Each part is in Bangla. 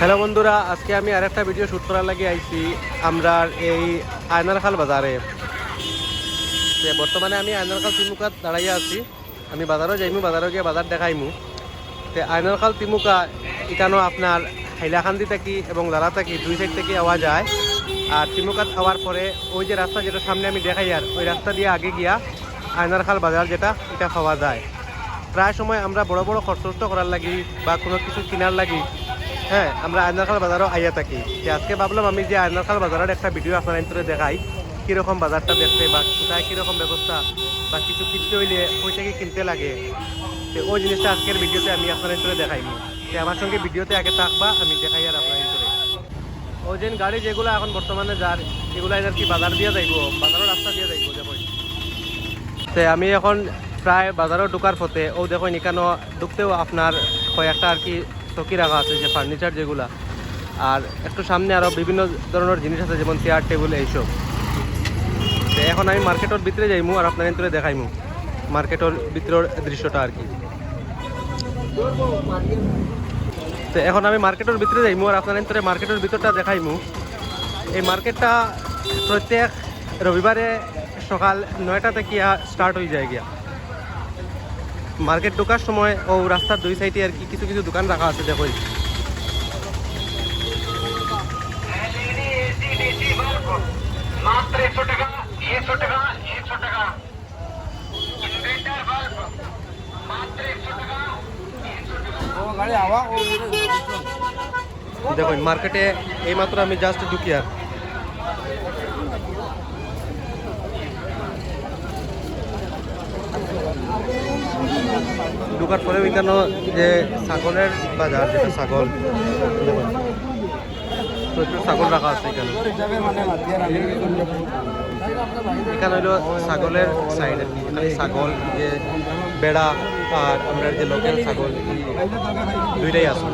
হ্যালো বন্ধুরা, আজকে আমি আরেকটা ভিডিও শ্যুট করার লাগে আইছি আমরা এই আয়নারখাল বাজারে। বর্তমানে আমি আয়নারখাল তিমুকাত দাঁড়াইয়া আছি। আমি বাজারও যাইমু, বাজারও গিয়ে বাজার দেখাইমু। তে আয়নারখাল তিমুকা এখানেও আপনার হাইলাকান্দি থাকি এবং লালা থাকি, দুই সাইড থেকে আওয়া যায়। আর তিমুকাত আওয়ার পরে ওই যে রাস্তা যেটা সামনে আমি দেখাই, আর ওই রাস্তা দিয়ে আগে গিয়া আয়নারখাল বাজার যেটা, এটা পাওয়া যায়। প্রায় সময় আমরা বড় বড় খরচ করার লাগি বা কোনো কিছু কেনার লাগি হ্যাঁ আমরা আয়নারখাল বাজারও আইয়া থাকি। আজকে ভাবলাম আমি যে আয়নারখাল বাজারের একটা ভিডিও আপনার ভিতরে দেখাই, কীরকম বাজারটা দেখতে বা কোথায় কীরকম ব্যবস্থা বা কিছু কিনতে হইলে থেকে কিনতে লাগে? তো ওই জিনিসটা আজকের ভিডিওতে আমি আপনার ভিতরে দেখাইনি। যে আমার সঙ্গে ভিডিওতে আগে থাকবা, আমি দেখাই আর আপনার ভিতরে ওই যে গাড়ি যেগুলো এখন বর্তমানে যার, এগুলো আর কি বাজার দিয়ে যাইব বাজারের রাস্তা দিয়ে যাইব, দেখুন। তে আমি এখন প্রায় বাজারও ঢুকার পথে, ও দেখুন, এখানেও ঢুকতেও আপনার কয়েকটা আর কি চকি রাখা আছে, যে ফার্নিচার যেগুলা। আর একটু সামনে আরও বিভিন্ন ধরনের জিনিস আছে, যেমন চেয়ার টেবিল এইসব। তো এখন আমি মার্কেটের ভিতরে যাইমু আর আপনার ভিতরে দেখাইমু। মার্কেটের ভিতরের দৃশ্যটা আর কি। তো এখন আমি মার্কেটের ভিতরে যাইমু আর আপনার ভিতরে মার্কেটের ভিতরটা দেখাইমু। এই মার্কেটটা প্রত্যেক রবিবারে সকাল নয়টা থেকে স্টার্ট হয়ে যায় গিয়া। মার্কেট ঢোকার সময় ও রাস্তার দুই সাইডে আর কি কিছু কিছু দোকান রাখা আছে দেখো দেখুন, মার্কেটে এইমাত্র আমি জাস্ট ঢুকি আর। ঢুকার পরে ওইখানে যে ছাগলের বাজার, যেটা ছাগল, প্রচুর ছাগল রাখা আছে এখানে। এখানে হলো ছাগলের সাইড এখানে ছাগল যে বেড়া আর আমরা যে লোকাল ছাগল, দুইটাই আছে।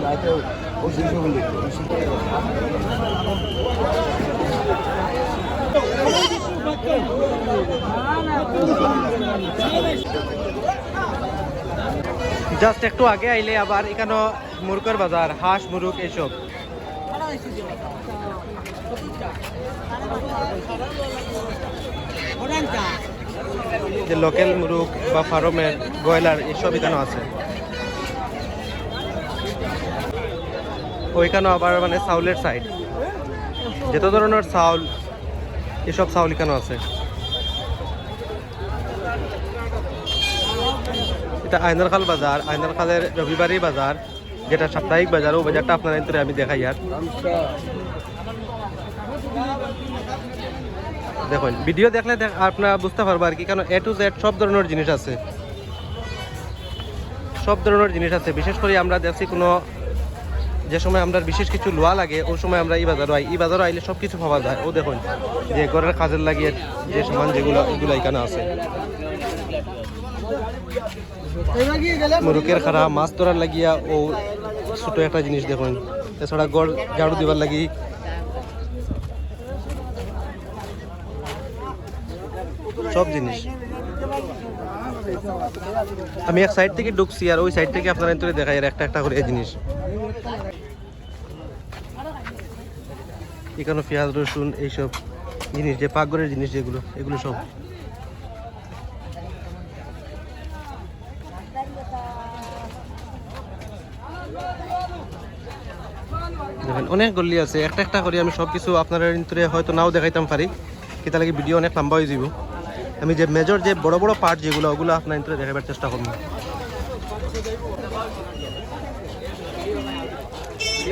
জাস্ট একটু আগে আইলে আবার এখানে মুরগের বাজার, হাঁস, মুরগ এইসব। যে লোকাল মুরগ বা ফার্মের ব্রয়লার এইসব এখানে আছে। ওইখানে আবার মানে চাউলের সাইড যত ধরনের চাউল, এসব চাউল এখানে আছে। এটা আইনারখাল বাজার আইনারখালের রবিবারই বাজার, যেটা সাপ্তাহিক বাজার, ও বাজারটা আপনার ভিতরে আমি দেখাই আর। দেখুন, ভিডিও দেখলে দেখ- আপনারা বুঝতে পারব আর কি কারণ এ টু জেড সব ধরনের জিনিস আছে। সব ধরনের জিনিস আছে, বিশেষ করে আমরা দেখছি কোনো যে সময় আমরা বিশেষ কিছু লোয়া লাগে, ওই সময় আমরা এই বাজারও আই এই বাজারও আইলে সব কিছু পাওয়া যায়। ও দেখুন, যে ঘরের কাজের লাগিয়ে যে সামান যেগুলো এগুলো এখানে আছে। মুরুকের খারা মাছ ধরার লাগিয়া ও ছোট একটা জিনিস দেখুন। এছাড়া গড় ঝাড়ু দিবার লাগি। সব জিনিস। আমি এক সাইড থেকে ঢুকছি আর ওই সাইড থেকে আপনারা ভিতরে দেখাই আর একটা একটা করে এই জিনিস। এখানে পেঁয়াজ, রসুন, এইসব জিনিস, যে পাকঘরের জিনিস যেগুলো, এগুলো সব। দেখেন, অনেক গল্লি আছে। একটা একটা করে আমি সব কিছু আপনার ভিতরে হয়তো নাও দেখাইতাম পারি। কিন্তু লাগে ভিডিও অনেক লম্বা হয়ে যাব আমি যে মেজর যে বড় বড় পার্ট যেগুলো, ওগুলো আপনার ভিতরে দেখাবার চেষ্টা করব।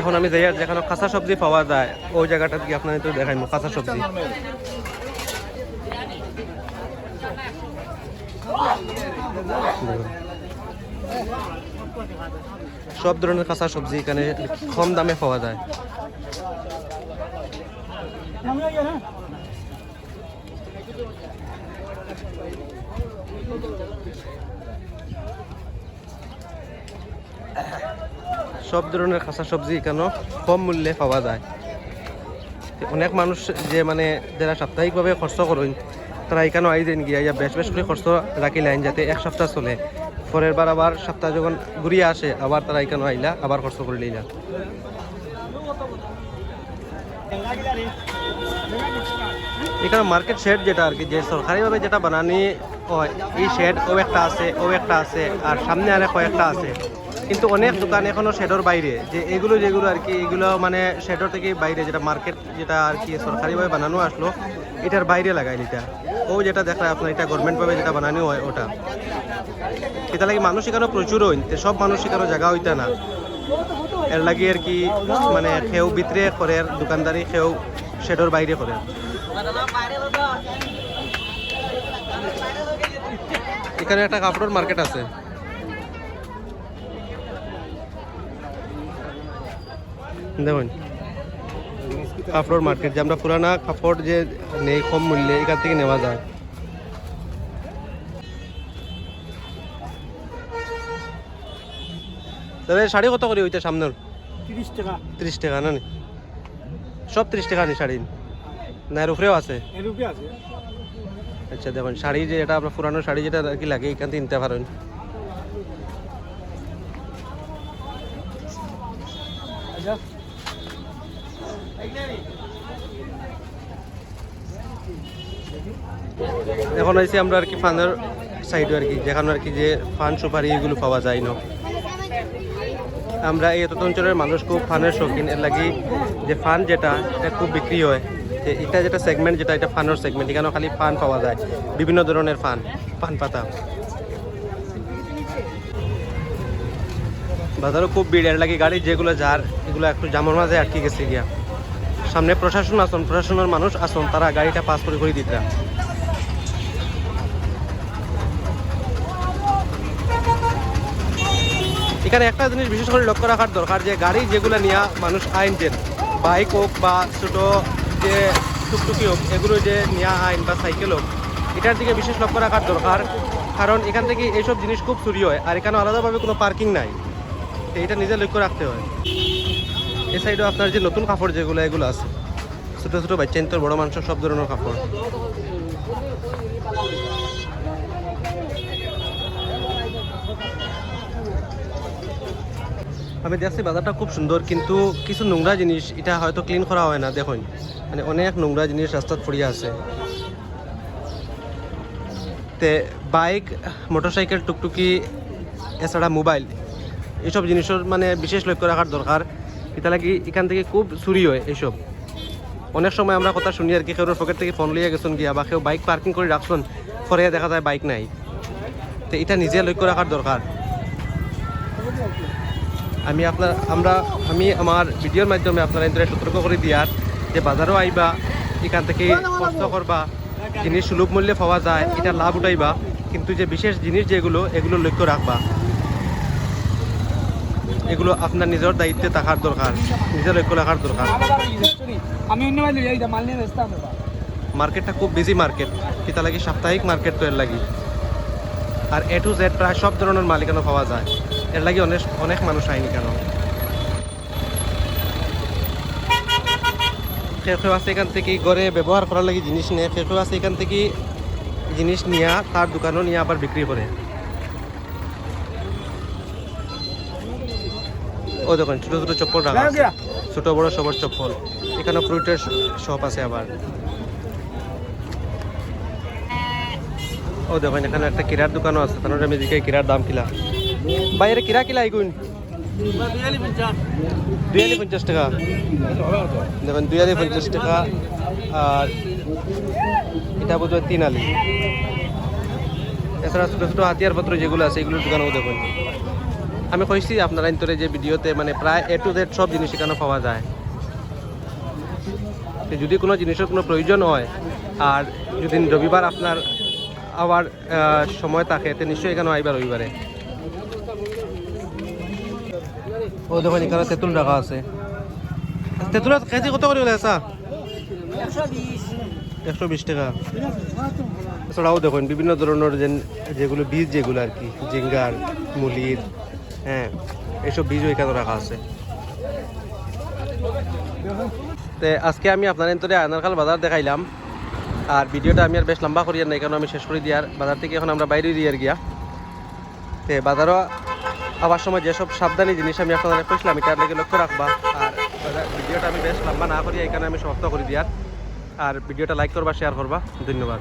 এখন আমি যাই যেখানে কাঁচা সবজি পাওয়া যায়, ওই জায়গাটা থেকে আপনার ভিতরে দেখাইবো? কাঁচা সবজি। সব ধরনের কাঁচা সবজি এখানে কম দামে পাওয়া যায়। সব ধরনের কাঁচা সবজি এখানে কম মূল্যে পাওয়া যায়। অনেক মানুষ যে মানে যারা সাপ্তাহিকভাবে খরচ করেন, তারা এখানে আই দেন গিয়া বেশ বেশ করে খরচ রাখি লাইন যাতে এক সপ্তাহ চলে। পরের বার আবার সপ্তাহে যখন ঘুরিয়ে আসে, আবার তারা এখানে আইলা, আবার খরচ করে লইলা। এখানে মার্কেট শেড যেটা আর কি, যে সরকারিভাবে যেটা বানানি হয়, এই শেড ও একটা আছে, ও একটা আছে, আর সামনে আরে কয়েকটা আছে। কিন্তু অনেক দোকান এখনও শেডর বাইরে। যে এগুলো যেগুলো আর কি, এগুলো মানে শেডর থেকে বাইরে যেটা মার্কেট যেটা আর কি সরকারিভাবে বানানো আসলো এটার বাইরে লাগাই এটা। ও যেটা দেখা আপনার এটা গভর্নমেন্টভাবে যেটা বানানো হয়, ওটা। এটা লাগে মানুষ এখানে প্রচুর হইন সব মানুষ এখানে জায়গা হইতে না। এর লাগে আর কি মানে খেউ ভিতরে করে দোকানদারি খেউ শেডর বাইরে করে। এখানে একটা কাপড়ের মার্কেট আছে। দেখুন। কাপড়ের মার্কেট যে আমরা পুরানা কাপড় যে নেই কম মূল্যে এখান থেকে নেওয়া যায়। দাদা শাড়ি কত করে ওইটা সামনের? তিরিশ টাকা। ত্রিশ টাকা না? সব ত্রিশ টাকা নি শাড়ি? না এর উপরেও আছে? আছে। আচ্ছা দেখুন শাড়ি যে এটা আপনার পুরানো শাড়ি যেটা আর কি লাগে এখান থেকে নিতে পারেন। এখন আইসি আমরা আর কি ফানের সাইডে আর কি, যেখানে আর কি যে ফান সুপারি এগুলো পাওয়া যায় না। আমরা এই অঞ্চলের মানুষ খুব ফানের শৌখিন, এর লাগি যে ফান যেটা, এটা খুব বিক্রি হয়। যে এটা যেটা সেগমেন্ট যেটা এটা ফানের সেগমেন্ট এখানে খালি ফান পাওয়া যায়, বিভিন্ন ধরনের ফান, পান পাতা। বাজারও খুব ভিড়, এর লাগে গাড়ি যেগুলো যার, এগুলো একটু জামর মাঝে আটকে গেছে গিয়া। সামনে প্রশাসন আসন প্রশাসনের মানুষ আসন তারা গাড়িটা পাস করে করে দিতে। এখানে একটা জিনিস বিশেষ করে লক্ষ্য রাখার দরকার যে গাড়ি যেগুলো নিয়ে মানুষ আইন যে বাইক হোক বা ছোট যে টুকটুকি হোক, এগুলো যে নিয়ে আইন বা সাইকেল হোক, এটার দিকে বিশেষ লক্ষ্য রাখার দরকার। কারণ এখান থেকে এইসব জিনিস খুব চুরি হয়, আর এখানে আলাদাভাবে কোনো পার্কিং নাই। এটা নিজে লক্ষ্য রাখতে হয়। এই সাইডেও আপনার যে নতুন কাপড় যেগুলো, এগুলো আছে। ছোটো ছোটো বাচ্চা তোর বড় মানুষের সব ধরনের কাপড়। আমি দেখছি বাজারটা খুব সুন্দর, কিন্তু কিছু নোংরা জিনিস, এটা হয়তো ক্লিন করা হয় না, দেখুন। মানে অনেক নোংরা জিনিস রাস্তাত পড়িয়া আছে। তে বাইক, মোটরসাইকেল, টুকটুকি, এছাড়া মোবাইল, এইসব জিনিসের মানে বিশেষ লক্ষ্য রাখার দরকার। এটা লাগি এখান থেকে খুব চুরি হয় এইসব অনেক সময় আমরা কথা শুনি আর কি, কেউ পকেট থেকে ফোন লিয়ে গেছেন গিয়া বা কেউ বাইক পার্কিং করে রাখছেন, পরে দেখা যায় বাইক নাই। তো এটা নিজে লক্ষ্য রাখার দরকার। আমি আপনার, আমরা, আমি আমার ভিডিওর মাধ্যমে আপনারা এদের সতর্ক করে দিয়ার যে বাজারও আইবা, এখান থেকে কষ্ট করবা, জিনিস সুলভ মূল্যে পাওয়া যায়, এটা লাভ উঠাইবা, কিন্তু যে বিশেষ জিনিস যেগুলো, এগুলো লক্ষ্য রাখবা। এগুলো আপনার নিজের দায়িত্বে থাকার দরকার নিজের লক্ষ্য রাখার দরকার। আমি মার্কেটটা খুব বিজি মার্কেট এটা লাগি সাপ্তাহিক মার্কেট তো এর লাগি। আর এ টু জেড প্রায় সব ধরনের মাল এখানে পাওয়া যায়। এর লাগি অনেক অনেক মানুষ আইনি কেন? কেউ কেউ আছে এখান থেকে ঘরে ব্যবহার করার লাগি জিনিস নেয় কেউ কেউ আছে এখান থেকে জিনিস নিয়া তার দোকানও নিয়ে আবার বিক্রি করে। ও দেখুন ছোট ছোট চপ্পল রাখা আছে। ছোট বড় সবার চপ্পল। এখানে ফ্রুটের শপ আছে আবার। ও দেখুন এখানে একটা কিরার দোকানও আছে। তার আমি দিকে কিরার দাম কিলা। বাইরে কিরা কিলা দুই আলি পঞ্চাশ টাকা। দেখুন দুই আলি পঞ্চাশ টাকা। আর এটা বোধ হয় তিন আলি। এছাড়া ছোটো ছোটো হাতিয়ার পত্র যেগুলো আছে এগুলোর দোকানও দেখুন। আমি কইছি আপনারা ইন্তরে যে ভিডিওতে মানে প্রায় এ টু জেড সব জিনিস এখানে পাওয়া যায়। যদি কোনো জিনিসের কোনো প্রয়োজন হয়, আর যদি রবিবার আপনার আবার সময় থাকে, তো নিশ্চয়ই এখানে আইবার রবিবারে। ও দেখুন, এখানে তেঁতুল রাখা আছে। তেঁতুলের কেজি কত করে আসা একশো বিশ। টাকা। এছাড়াও দেখুন, বিভিন্ন ধরনের যেগুলো বীজ যেগুলো আর কি জিঙ্গার মুলির হ্যাঁ এইসব বীজও এখানে রাখা আছে? তে আজকে আমি আপনার এন্তরে আয়নারখাল বাজার দেখাইলাম, আর ভিডিওটা আমি আর বেশ লম্বা করি আর নাই, কারণ আমি শেষ করে দিয়ার বাজার থেকে এখন আমরা বাইরে দিয়ে গিয়া। তে বাজারও আবার সময় যেসব সাবধানী জিনিস আমি আপনাদের কইছিলাম, এটার লেগে লক্ষ্য রাখবা। আর বাজার বেশ লম্বা না করি এখানে আমি সমাপ্ত করি দিয়ার আর। ভিডিওটা লাইক করবা শেয়ার করবা। ধন্যবাদ।